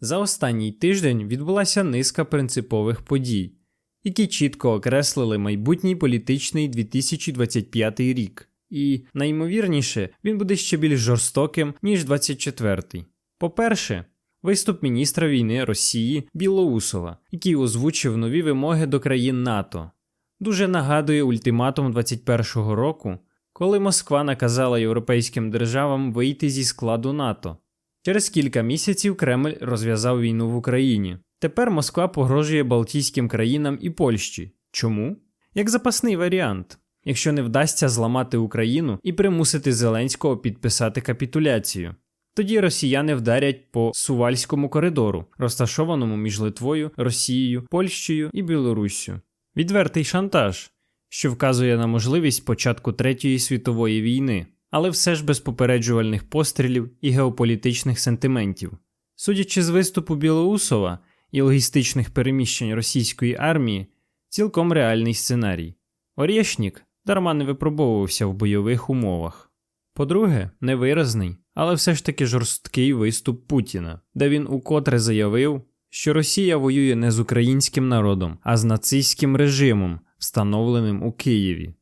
За останній тиждень відбулася низка принципових подій, які чітко окреслили майбутній політичний 2025 рік. І найімовірніше, він буде ще більш жорстоким, ніж 24-й. По-перше, виступ міністра війни Росії Білоусова, який озвучив нові вимоги до країн НАТО. Дуже нагадує ультиматум 21-го року, коли Москва наказала європейським державам вийти зі складу НАТО. Через кілька місяців Кремль розв'язав війну в Україні. Тепер Москва погрожує Балтійським країнам і Польщі. Чому? Як запасний варіант, якщо не вдасться зламати Україну і примусити Зеленського підписати капітуляцію. Тоді росіяни вдарять по Сувальському коридору, розташованому між Литвою, Росією, Польщею і Білоруссю. Відвертий шантаж, що вказує на можливість початку Третьої світової війни, але все ж без попереджувальних пострілів і геополітичних сентиментів. Судячи з виступу Білоусова і логістичних переміщень російської армії, цілком реальний сценарій. Орєшнік дарма не випробовувався в бойових умовах. По-друге, невиразний, але все ж таки жорсткий виступ Путіна, де він укотре заявив, що Росія воює не з українським народом, а з нацистським режимом, встановленим у Києві.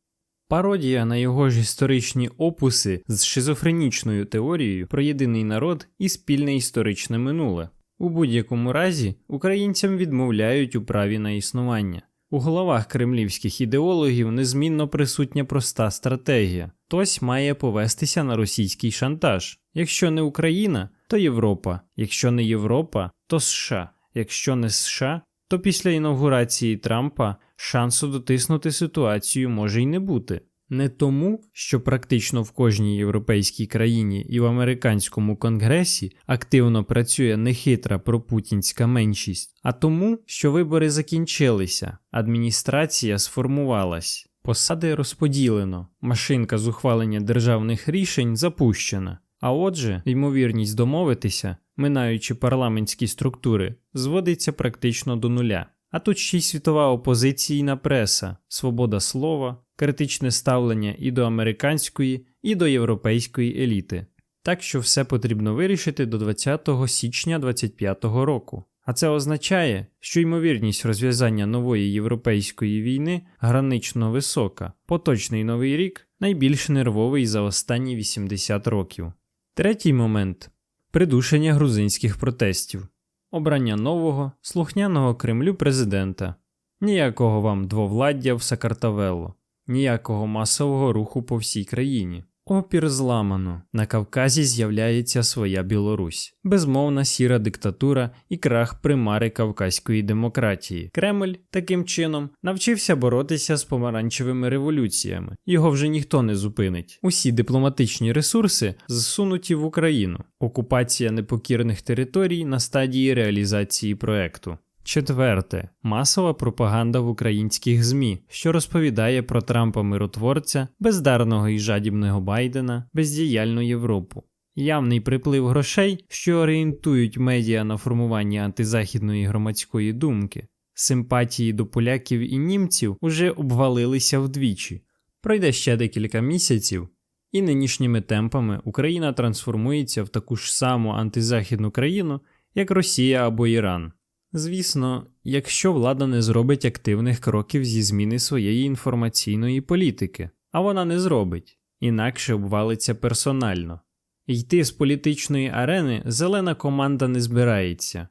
Пародія на його ж історичні опуси з шизофренічною теорією про єдиний народ і спільне історичне минуле. У будь-якому разі українцям відмовляють у праві на існування. У головах кремлівських ідеологів незмінно присутня проста стратегія. Хтось має повестися на російський шантаж. Якщо не Україна, то Європа. Якщо не Європа, то США. Якщо не США, то після інаугурації Трампа шансу дотиснути ситуацію може й не бути. Не тому, що практично в кожній європейській країні і в американському конгресі активно працює нехитра пропутінська меншість, а тому, що вибори закінчилися, адміністрація сформувалась, посади розподілено, машинка з ухвалення державних рішень запущена. А отже, ймовірність домовитися, минаючи парламентські структури, зводиться практично до нуля. А тут ще й світова опозиційна преса, свобода слова, критичне ставлення і до американської, і до європейської еліти. Так що все потрібно вирішити до 20 січня 2025 року. А це означає, що ймовірність розв'язання нової європейської війни гранично висока. Поточний новий рік найбільш нервовий за останні 80 років. Третій момент придушення грузинських протестів, обрання нового, слухняного Кремлю президента, ніякого вам двовладдя в Сакартавелло, ніякого масового руху по всій країні. Опір зламано. На Кавказі з'являється своя Білорусь, безмовна сіра диктатура і крах примари кавказької демократії. Кремль таким чином навчився боротися з помаранчевими революціями. Його вже ніхто не зупинить. Усі дипломатичні ресурси зсунуті в Україну. Окупація непокірних територій на стадії реалізації проекту. Четверте масова пропаганда в українських ЗМІ, що розповідає про Трампа миротворця, бездарного і жадібного Байдена, бездіяльну Європу. Явний приплив грошей, що орієнтують медіа на формування антизахідної громадської думки. Симпатії до поляків і німців уже обвалилися вдвічі. Пройде ще декілька місяців, і нинішніми темпами Україна трансформується в таку ж саму антизахідну країну, як Росія або Іран. Звісно, якщо влада не зробить активних кроків зі зміни своєї інформаційної політики, а вона не зробить, інакше обвалиться персонально. Йти з політичної арени зелена команда не збирається.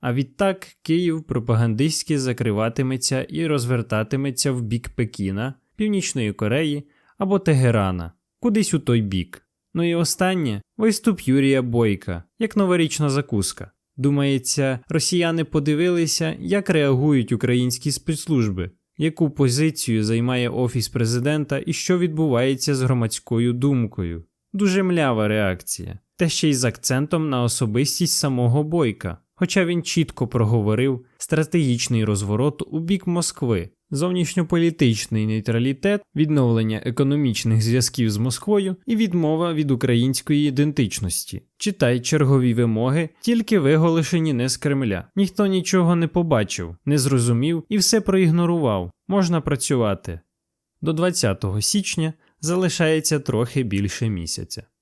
А відтак Київ пропагандистськи закриватиметься і розвертатиметься в бік Пекіна, Північної Кореї або Тегерана, кудись у той бік. Ну і останнє виступ Юрія Бойка, як новорічна закуска. Думається, росіяни подивилися, як реагують українські спецслужби, яку позицію займає офіс президента і що відбувається з громадською думкою. Дуже млява реакція, та ще й з акцентом на особистість самого Бойка. Хоча він чітко проговорив стратегічний розворот у бік Москви, зовнішньополітичний нейтралітет, відновлення економічних зв'язків з Москвою і відмова від української ідентичності. Читай чергові вимоги, тільки виголошені не з Кремля. Ніхто нічого не побачив, не зрозумів і все проігнорував. Можна працювати. До 20 січня залишається трохи більше місяця.